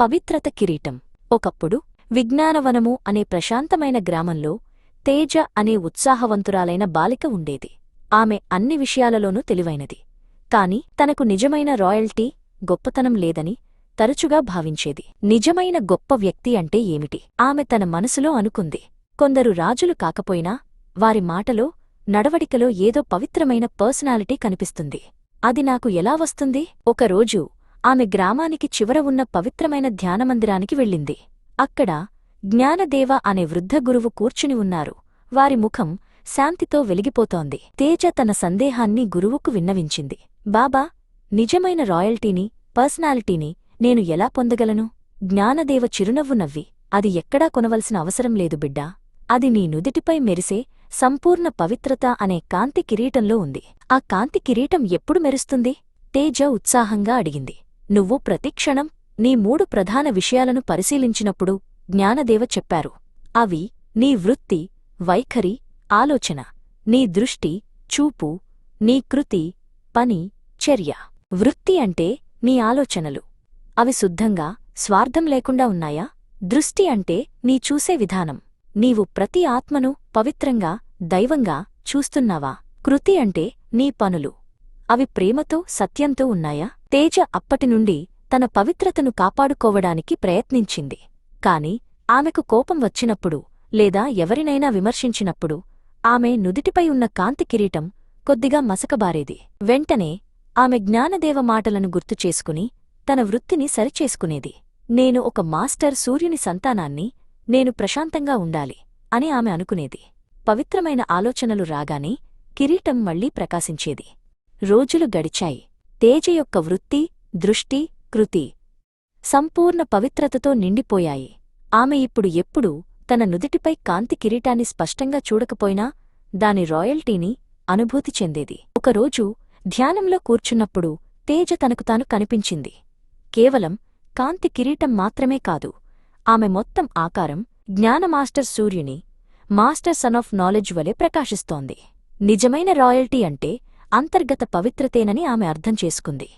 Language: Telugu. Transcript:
పవిత్రత కిరీటం. ఒకప్పుడు విజ్ఞానవనము అనే ప్రశాంతమైన గ్రామంలో తేజ అనే ఉత్సాహవంతురాలైన బాలిక ఉండేది. ఆమె అన్ని విషయాలలోనూ తెలివైనది. కాని తనకు నిజమైన రాయల్టీ గొప్పతనం లేదని తరచుగా భావించేది. నిజమైన గొప్ప వ్యక్తి అంటే ఏమిటి? ఆమె తన మనసులో అనుకుంది. కొందరు రాజులు కాకపోయినా వారి మాటలో నడవడికలో ఏదో పవిత్రమైన పర్సనాలిటీ కనిపిస్తుంది. అది నాకు ఎలా వస్తుంది? ఒకరోజు ఆమె గ్రామానికి చివర ఉన్న పవిత్రమైన ధ్యానమందిరానికి వెళ్ళింది. అక్కడ జ్ఞానదేవ అనే వృద్ధ గురువు కూర్చుని ఉన్నారు. వారి ముఖం శాంతితో వెలిగిపోతోంది. తేజ తన సందేహాన్ని గురువుకు విన్నవించింది. బాబా నిజమైన రాయల్టీని పర్సనాలిటీని నేను ఎలా పొందగలను? జ్ఞానదేవ చిరునవ్వు నవ్వి అది ఎక్కడా కొనవలసిన అవసరం లేదు బిడ్డా. అది నీ నుదిటిపై మెరిసే సంపూర్ణ పవిత్రత అనే కాంతి కిరీటంలో ఉంది. ఆ కాంతి కిరీటం ఎప్పుడు మెరుస్తుంది? తేజ ఉత్సాహంగా అడిగింది. నువ్వు ప్రతిక్షణం నీ మూడు ప్రధాన విషయాలను పరిశీలించినప్పుడు జ్ఞానదేవ చెప్పారు. అవి నీ వృత్తి వైఖరి ఆలోచన నీ దృష్టి చూపు నీ కృతి పని చర్య. వృత్తి అంటే నీ ఆలోచనలు. అవి శుద్ధంగా స్వార్థం లేకుండా ఉన్నాయా? దృష్టి అంటే నీ చూసే విధానం. నీవు ప్రతి ఆత్మను పవిత్రంగా దైవంగా చూస్తున్నావా? కృతి అంటే నీ పనులు. అవి ప్రేమతో సత్యంతో ఉన్నాయా? తేజ అప్పటినుండి తన పవిత్రతను కాపాడుకోవడానికి ప్రయత్నించింది. కాని ఆమెకు కోపం వచ్చినప్పుడు లేదా ఎవరినైనా విమర్శించినప్పుడు ఆమె నుదిటిపై ఉన్న కాంతి కిరీటం కొద్దిగా మసకబారేది. వెంటనే ఆమె జ్ఞానదేవ మాటలను గుర్తుచేసుకుని తన వృత్తిని సరిచేసుకునేది. నేను ఒక మాస్టర్ సూర్యుని సంతానాన్ని నేను ప్రశాంతంగా ఉండాలి అని ఆమె అనుకునేది. పవిత్రమైన ఆలోచనలు రాగానే కిరీటం మళ్ళీ ప్రకాశించేది. రోజులు గడిచాయి. తేజ యొక్క వృత్తి దృష్టి కృతి సంపూర్ణ పవిత్రతతో నిండిపోయాయి. ఆమె ఇప్పుడు ఎప్పుడూ తన నుదిటిపై కాంతి కిరీటాన్ని స్పష్టంగా చూడకపోయినా దాని రాయల్టీని అనుభూతి చెందేది. ఒకరోజు ధ్యానంలో కూర్చున్నప్పుడు తేజ తనకు తాను కనిపించింది. కేవలం కాంతి కిరీటం మాత్రమే కాదు ఆమె మొత్తం ఆకారం జ్ఞాన మాస్టర్ సూర్యుని మాస్టర్ సన్ ఆఫ్ నాలెడ్జ్ వలె ప్రకాశిస్తోంది. నిజమైన రాయల్టీ అంటే అంతర్గత పవిత్రతేనని ఆమె అర్థం చేసుకుంది.